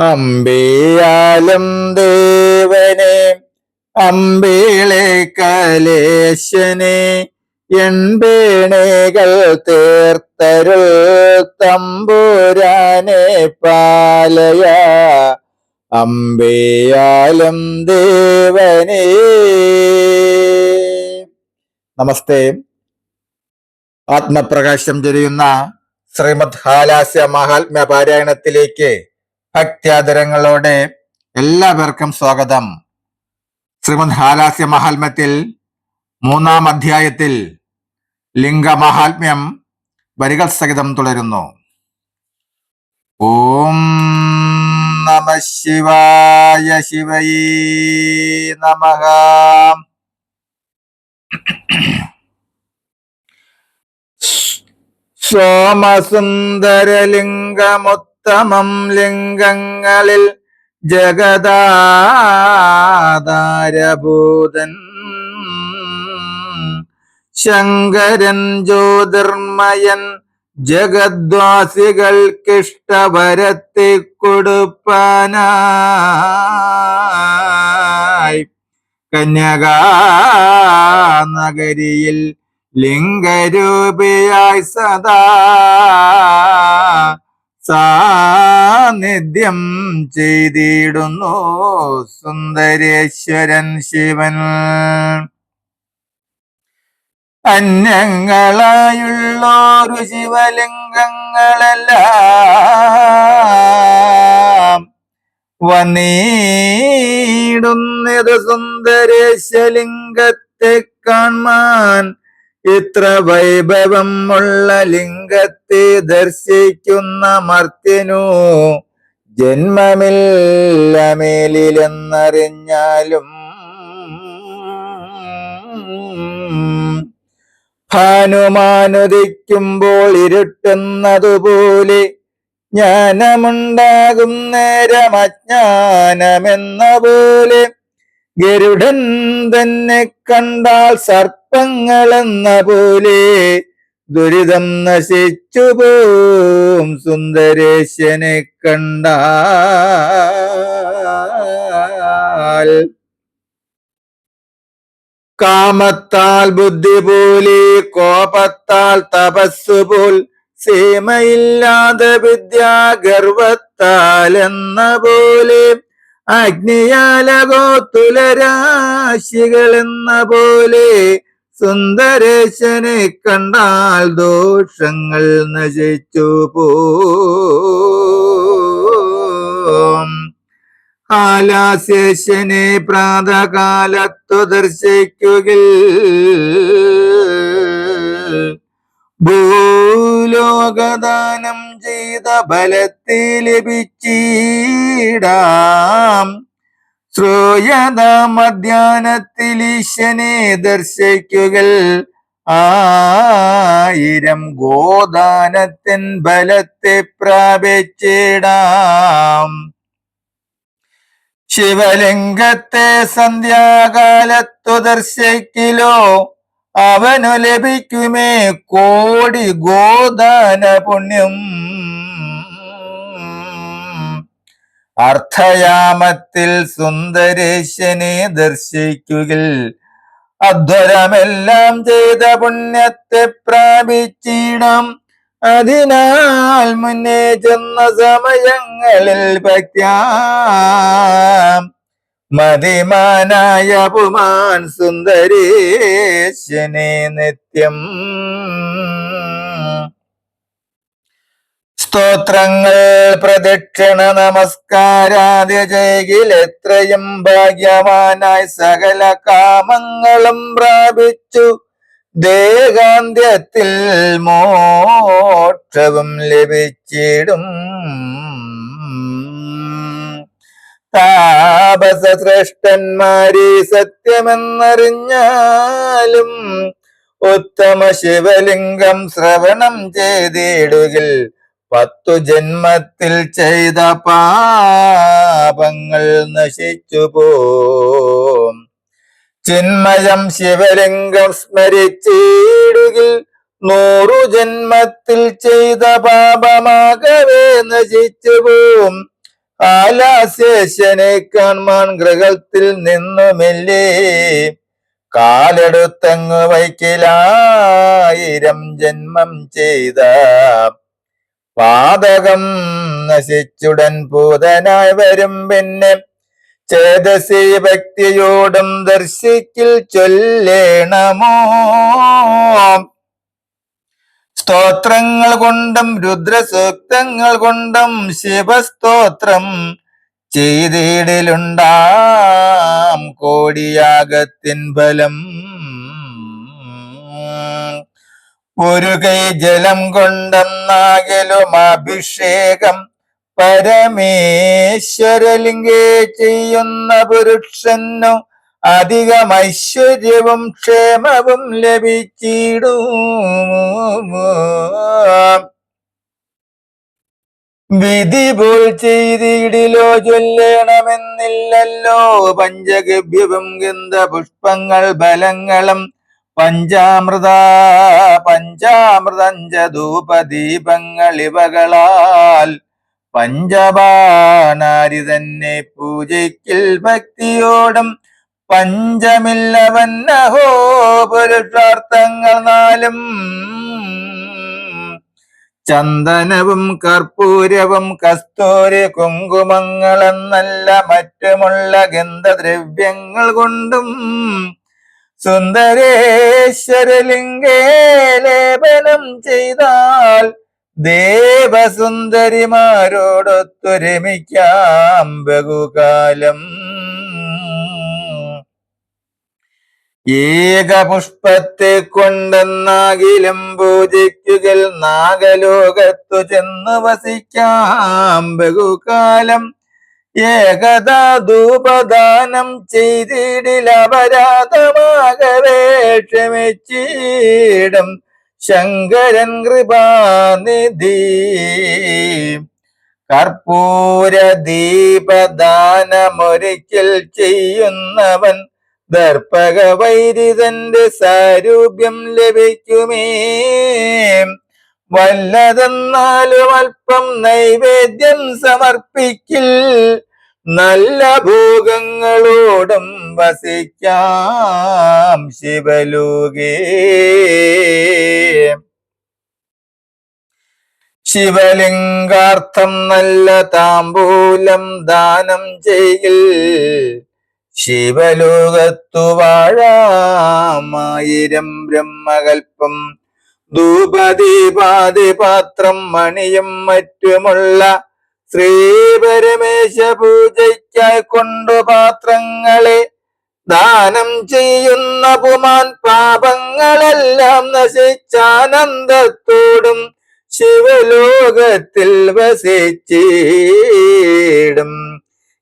അമ്പിയാലും ദേവനെ അമ്പിളെ കലേശനെ എൺപേണകൾ തീർത്തരുൾ തമ്പുരാനെ പാലയ. അമ്പിയാലും ദേവനെ. നമസ്തേ. ആത്മപ്രകാശം ചൊരിയുന്ന ശ്രീമദ് ഹാലാസ്യ മഹാത്മ്യ പാരായണത്തിലേക്ക് ഭക്ത്യാദരങ്ങളോടെ എല്ലാവർക്കും സ്വാഗതം. ശ്രീമദ് ഹാലാസ്യ മഹാത്മ്യത്തിൽ മൂന്നാം അധ്യായത്തിൽ ലിംഗമഹാത്മ്യം വരികൾ സഹിതം തുടരുന്നു. ഓം നമ ശിവായ ശിവയേ നമഃ. സോമസുന്ദരലിംഗമുത്തമം ലിംഗങ്ങളിൽ ജഗദാധാരഭൂതൻ. ശങ്കരൻ ജ്യോതിർമയൻ ജഗദ്വാസികൾക്കിഷ്ടവരത്തെ കൊടുപ്പനായി കന്യകാനഗരിയിൽ ലിംഗരൂപിയായി സദാ സാന്നിധ്യം ചെയ്തിടുന്നു സുന്ദരേശ്വരൻ ശിവൻ. അന്യങ്ങളായുള്ളോരു ശിവലിംഗങ്ങളെല്ലാം വന്നീടുന്നത് സുന്ദരേശലിംഗത്തെ കാൺമാൻ ഇത്ര വൈഭവമുള്ള ലിംഗത്തെ ദർശിക്കുന്ന മർത്യനു ജന്മമില്ല മേലിലെന്നറിഞ്ഞാലും. ഭാനുമാനുദിക്കുമ്പോൾ ഇരുട്ടുന്നതുപോലെ ജ്ഞാനമുണ്ടാകും നേരം അജ്ഞാനമെന്ന പോലെ ഗരുഡൻ തന്നെ കണ്ടാൽ സർപ്പങ്ങളെന്ന പോലെ ദുരിതം നശിച്ചു പോവും സുന്ദരേശനെ കണ്ടാൽ. കാമത്താൽ ബുദ്ധി പോലെ കോപത്താൽ തപസ്സു പോൽ സീമയില്ലാതെ വിദ്യാഗർവത്താൽ എന്ന പോലെ അഗ്നിയാലകോത്തുലരാശികൾ എന്ന പോലെ സുന്ദരേശനെ കണ്ടാൽ ദോഷങ്ങൾ നശിച്ചു പോം ആലാശേഷനെ പ്രാതകാലത്തു ദർശിക്കുകിൽ ഭൂലോകദാനം ചെയ്ത ബലത്തിൽ ലഭിച്ചിടാം. ശ്രൂയത മധ്യാനത്തിൽ ഈശനെ ദർശിക്കുകൾ ആയിരം ഗോദാനത്തിൻ ബലത്തെ പ്രാപിച്ചിടാം. ശിവലിംഗത്തെ സന്ധ്യാകാലത്തു ദർശിക്കിലോ അവനു ലഭിക്കുമേ കോടി ഗോദാന പുണ്യം അർത്ഥയാമത്തിൽ സുന്ദരേശനെ ദർശിക്കുകിൽ. അധ്വരമെല്ലാം ചെയ്ത പുണ്യത്തെ പ്രാപിച്ചിടാം അതിനാൽ മുന്നേ ചെന്ന സമയങ്ങളിൽ ഭക്യാം മതിമാനായ പുമാൻ സുന്ദരേശനെ നിത്യം സ്തോത്രങ്ങൾ പ്രദക്ഷിണ നമസ്കാരാദ്യ ജയകിൽ എത്രയും ഭാഗ്യവാനായി സകല കാമങ്ങളും പ്രാപിച്ചു. ദേഹാന്ത്യത്തിൽ മോക്ഷവും ലഭിച്ചിടും. താപസ ശ്രേഷ്ഠന്മാരെ സത്യമെന്നറിഞ്ഞാലും ഉത്തമ ശിവലിംഗം ശ്രവണം ചെയ്തിടുകിൽ പത്തു ജന്മത്തിൽ ചെയ്ത പാപങ്ങൾ നശിച്ചു പോം. ചിന്മയം ശിവലിംഗം സ്മരിച്ചിടുകിൽ നൂറു ജന്മത്തിൽ ചെയ്ത പാപമാകവേ നശിച്ചു പോം. ആലാശേഷനെ കാൺമാൻ ഗൃഹത്തിൽ നിന്നുമില്ലേ? കാലെടുത്തങ്ങ് വൈക്കിലായിരം ജന്മം ചെയ്ത പാതകം നശിച്ചുടൻ പൂതനായി വരും പിന്നെ ചേതസി ഭക്തിയോടും ദർശിക്കിൽ ചൊല്ലേണമോ? സ്തോത്രങ്ങൾ കൊണ്ടും രുദ്രസൂക്തങ്ങൾ കൊണ്ടും ശിവസ്തോത്രം ചെയ്തിടിലുണ്ടാം കോടിയാകത്തിൻ ഫലം. ഒരു കൈ ജലം കൊണ്ടെന്നാകലും അഭിഷേകം പരമേശ്വരലിംഗേ ചെയ്യുന്ന പുരുഷനു അധികം ഐശ്വര്യവും ക്ഷേമവും ലഭിച്ചിടും. വിധി പോൽ ചെയ്തിടിലോ ചൊല്ലണമെന്നില്ലല്ലോ. പഞ്ചഗവ്യവും ഗന്ധ പുഷ്പങ്ങൾ ബലങ്ങളും പഞ്ചാമൃത പഞ്ചാമൃതഞ്ച ധൂപദീപങ്ങൾ ഇവകളാൽ പഞ്ചബാനാരി തന്നെ പൂജയ്ക്കിൽ ഭക്തിയോടും പഞ്ചമില്ലവന്നഹോ പുരുഷാർത്ഥങ്ങൾ നാലും. ചന്ദനവും കർപ്പൂരവും കസ്തൂരി കുങ്കുമങ്ങളെന്നല്ല മറ്റുമുള്ള ഗന്ധദ്രവ്യങ്ങൾ കൊണ്ടും സുന്ദരേശ്വരലിംഗേ ലേപനം ചെയ്താൽ ദേവസുന്ദരിമാരോടൊത്തൊരുമിക്കാം ബഹുകാലം. ഏക പുഷ്പത്തെ കൊണ്ടെന്നാകിലും പൂജിക്കുകൾ നാഗലോകത്തു ചെന്ന് വസിക്കാം ബഹുകാലം. ഏകദാ ധൂപദാനം ചെയ്തിടിലപരാധമാകവേ ക്ഷമിച്ചിടും ശങ്കരൻ കൃപാനിധി. കർപ്പൂര ദീപദാനമൊരിക്കൽ ചെയ്യുന്നവൻ ദർപ്പക വൈരിതന്റെ സാരൂപ്യം ലഭിക്കുമേ. വല്ലതെന്നാലും അല്പം നൈവേദ്യം സമർപ്പിക്കിൽ നല്ല ഭോഗങ്ങളോടും വസിക്കാം ശിവലോകേ. ശിവലിംഗാർത്ഥം നല്ല താമ്പൂലം ദാനം ചെയ്യിൽ. ശിവലോകത്തു വാഴാമായിരം ബ്രഹ്മകൽപ്പം. ധൂപദീപാതിപാത്രം മണിയും മറ്റുമുള്ള ശ്രീപരമേശ പൂജയ്ക്കായി കൊണ്ടു പാത്രങ്ങളെ ദാനം ചെയ്യുന്ന പുമാൻ പാപങ്ങളെല്ലാം നശിച്ചാനന്ദത്തോടും ശിവലോകത്തിൽ വസിച്ചിടും.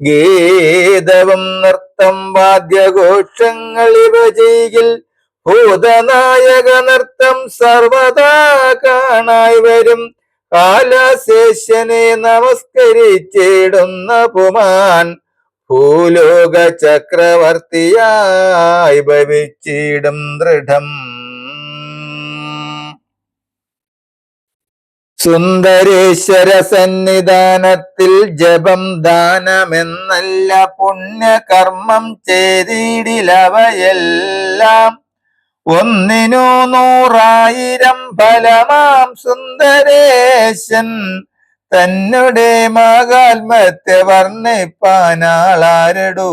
ഗീതവും നൃത്തം വാദ്യഘോഷങ്ങൾ ഇവ ചെയ്യിൽ ഭൂതനായക നൃത്തം സർവദാ കാണായി വരും. കാലശേഷനെ നമസ്കരിച്ചിടുന്ന പുമാൻ ഭൂലോക ചക്രവർത്തിയായി ഭവിച്ചിടും ദൃഢം. സുന്ദരേശ്വര സന്നിധാനത്തിൽ ജപം ദാനമെന്നല്ല പുണ്യകർമ്മം ചെയ്തിടിലവയെല്ലാം. ഒന്നിനു നൂറായിരം ഫലമാം സുന്ദരേശൻ. തന്നെ മകാത്മത്തെ വർണിപ്പാനാളാരടൂ.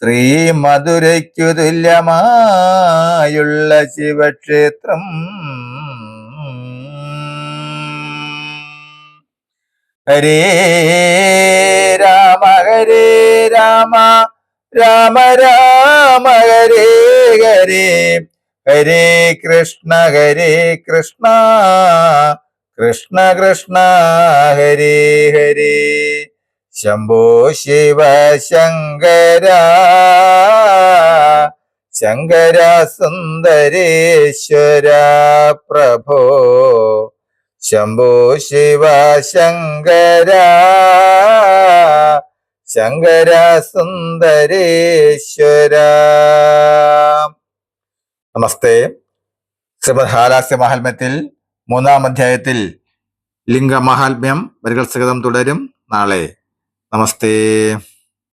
ശ്രീ മധുരയ്ക്കു തുല്യമായുള്ള ശിവക്ഷേത്രം. ഹരേ രാമ ഹരേ രാമ രാമ രാമ ഹരേ ഹരേ ഹരേ കൃഷ്ണ ഹരേ കൃഷ്ണ. കൃഷ്ണ കൃഷ്ണ ഹരേ ഹരേ. ശംഭോ ശിവ ശങ്കര. ശങ്കര സുന്ദരേശ്വര പ്രഭോ. ശംഭോ ശിവ ശങ്കര. ശങ്കര സുന്ദരേശ്വര നമസ്തേ. ശ്രീമദ് ഹാലാസ്യ മഹാത്മ്യത്തിൽ മൂന്നാം അധ്യായത്തിൽ ലിംഗ മഹാത്മ്യം വരികൾ തുടരും നാളെ. നമസ്തേ.